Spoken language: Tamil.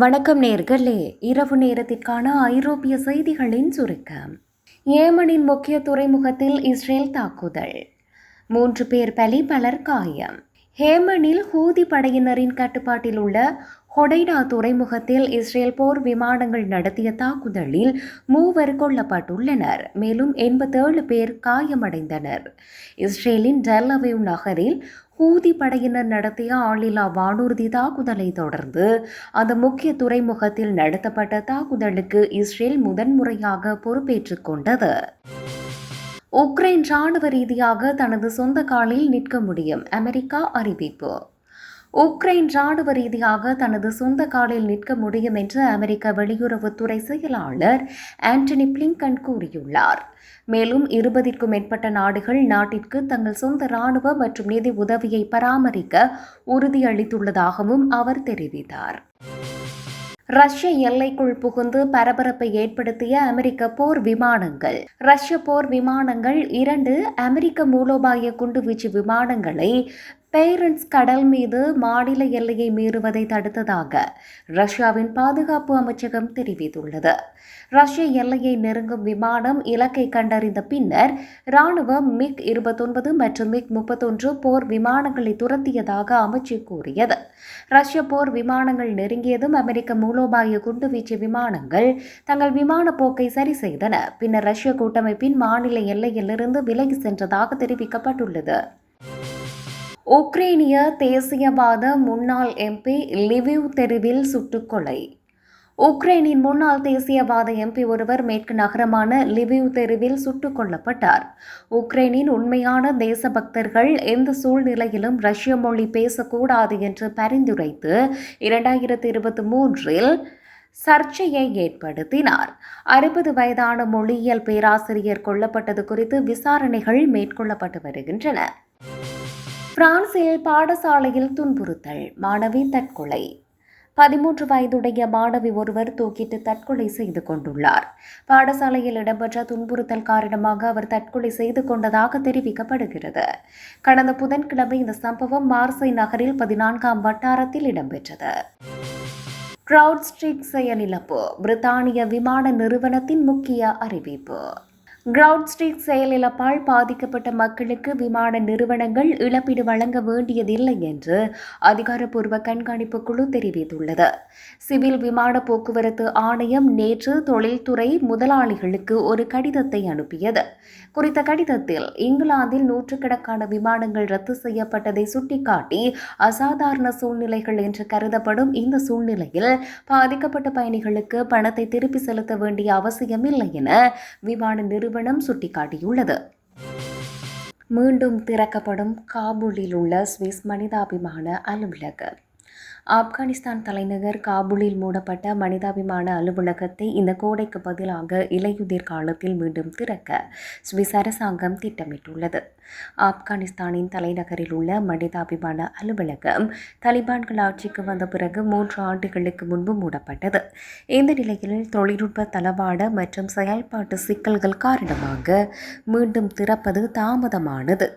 வணக்கம் நேர்களே. இரவு நேரத்திற்கான ஐரோப்பிய செய்திகளின் சுருக்கம். ஏமனின் முக்கிய துறைமுகத்தில் இஸ்ரேல் தாக்குதல். மூன்று பேர் பலி பலர் காயம். ஹேமனில் ஹூதி படையினரின் கட்டுப்பாட்டில் உள்ள ஹொடைடா துறைமுகத்தில் இஸ்ரேல் போர் விமானங்கள் நடத்திய தாக்குதலில் மூவர் கொல்லப்பட்டுள்ளனர். மேலும் எண்பத்தேழு பேர் காயமடைந்தனர். இஸ்ரேலின் டெல்லவிவ் நகரில் ஹூதி படையினர் நடத்திய ஆளில்லா வானூர்தி தாக்குதலை தொடர்ந்து அந்த முக்கிய துறைமுகத்தில் நடத்தப்பட்ட தாக்குதலுக்கு இஸ்ரேல் முதன்முறையாக பொறுப்பேற்றுக் கொண்டது. உக்ரைன் ராணுவ ரீதியாக தனது சொந்த காலில் நிற்க முடியும். அமெரிக்கா அறிவிப்பு. உக்ரைன் ராணுவ ரீதியாக தனது சொந்த காலில் நிற்க முடியும் என்று அமெரிக்க வெளியுறவுத்துறை செயலாளர் ஆண்டனி பிளிங்கன் கூறியுள்ளார். மேலும் இருபதிற்கும் மேற்பட்ட நாடுகள் நாட்டிற்கு தங்கள் சொந்த ராணுவ மற்றும் நிதி உதவியை பராமரிக்க உறுதியளித்துள்ளதாகவும் அவர் தெரிவித்தார். ரஷ்ய எல்லைக்குள் புகுந்து பரபரப்பை ஏற்படுத்திய அமெரிக்க போர் விமானங்கள். ரஷ்ய போர் விமானங்கள் இரண்டு அமெரிக்க மூலோபாய குண்டுவீச்சு விமானங்களை பேரண்ட்ஸ் கடல் மீது மாநில எல்லையை மீறுவதை தடுத்ததாக ரஷ்யாவின் பாதுகாப்பு அமைச்சகம் தெரிவித்துள்ளது. ரஷ்ய எல்லையை நெருங்கும் விமானம் இலக்கை கண்டறிந்த பின்னர் ராணுவம் மிக் இருபத்தொன்பது மற்றும் மிக் முப்பத்தொன்று போர் விமானங்களை துரத்தியதாக அமைச்சு கூறியது. ரஷ்ய போர் விமானங்கள் நெருங்கியதும் அமெரிக்க மூலோபாய குண்டுவீச்சு விமானங்கள் தங்கள் விமான போக்கை சரி செய்தன. பின்னர் ரஷ்ய கூட்டமைப்பின் மாநில எல்லையிலிருந்து விலகி சென்றதாக தெரிவிக்கப்பட்டுள்ளது. உக்ரைனிய தேசியவாத முன்னாள் எம்பி லிவிவ் தெருவில் சுட்டுக்கொலை உக்ரைனின் முன்னாள் தேசியவாத எம்பி ஒருவர் மேற்கு நகரமான லிவிவ் தெருவில் சுட்டுக் கொல்லப்பட்டார். உக்ரைனின் உண்மையான தேசபக்தர்கள் எந்த சூழ்நிலையிலும் ரஷ்ய மொழி பேசக்கூடாது என்று பரிந்துரைத்து இரண்டாயிரத்தி இருபத்தி மூன்றில் சர்ச்சையை ஏற்படுத்தினார். அறுபது வயதான மொழியியல் பேராசிரியர் கொல்லப்பட்டது குறித்து விசாரணைகள் மேற்கொள்ளப்பட்டு வருகின்றன. பிரான்சில் பாடசாலையில் துன்புறுத்தல் மாணவி தற்கொலை. பதிமூன்று வயதுடைய மாணவி ஒருவர் தூக்கிட்டு தற்கொலை செய்து கொண்டுள்ளார். பாடசாலையில் இடம்பெற்ற துன்புறுத்தல் காரணமாக அவர் தற்கொலை செய்து கொண்டதாக தெரிவிக்கப்படுகிறது. கடந்த புதன்கிழமை இந்த சம்பவம் மார்சை நகரில் பதினான்காம் வட்டாரத்தில் இடம்பெற்றது. கிரவுட் ஸ்ட்ரீட் செயலிழப்பு பிரித்தானிய விமான நிறுவனத்தின் முக்கிய அறிவிப்பு. கிரவுண்ட் ஸ்ட்ரீட் செயலிழப்பால் பாதிக்கப்பட்ட மக்களுக்கு விமான நிறுவனங்கள் இழப்பீடு வழங்க வேண்டியதில்லை என்று அதிகாரப்பூர்வ கண்காணிப்பு குழு தெரிவித்துள்ளது. சிவில் விமான போக்குவரத்து ஆணையம் நேற்று தொழில்துறை முதலாளிகளுக்கு ஒரு கடிதத்தை அனுப்பியது. குறித்த கடிதத்தில் இங்கிலாந்தில் நூற்றுக்கணக்கான விமானங்கள் ரத்து செய்யப்பட்டதை சுட்டிக்காட்டி அசாதாரண சூழ்நிலைகள் என்று கருதப்படும் இந்த சூழ்நிலையில் பாதிக்கப்பட்ட பயணிகளுக்கு பணத்தை திருப்பி செலுத்த வேண்டிய அவசியமில்லை என விமான நிறுவனம் சுட்டிக்காட்டியுள்ளது. மீண்டும் திறக்கப்படும் காபூலில் உள்ள சுவிஸ் மனிதாபிமான அலுவலகம் ஆப்கானிஸ்தான் தலைநகர் காபூலில் மூடப்பட்ட மனிதாபிமான அலுவலகத்தை இந்த கோடைக்கு பதிலாக இலையுதிர் காலத்தில் மீண்டும் திறக்க சுவிஸ் அரசாங்கம் திட்டமிட்டுள்ளது. ஆப்கானிஸ்தானின் தலைநகரில் உள்ள மனிதாபிமான அலுவலகம் தலிபான்கள் ஆட்சிக்கு வந்த பிறகு மூன்று ஆண்டுகளுக்கு முன்பு மூடப்பட்டது. இந்த நிலையில் தொழில்நுட்ப தளவாட மற்றும் செயல்பாட்டு சிக்கல்கள் காரணமாக மீண்டும் திறப்பது தாமதமானது.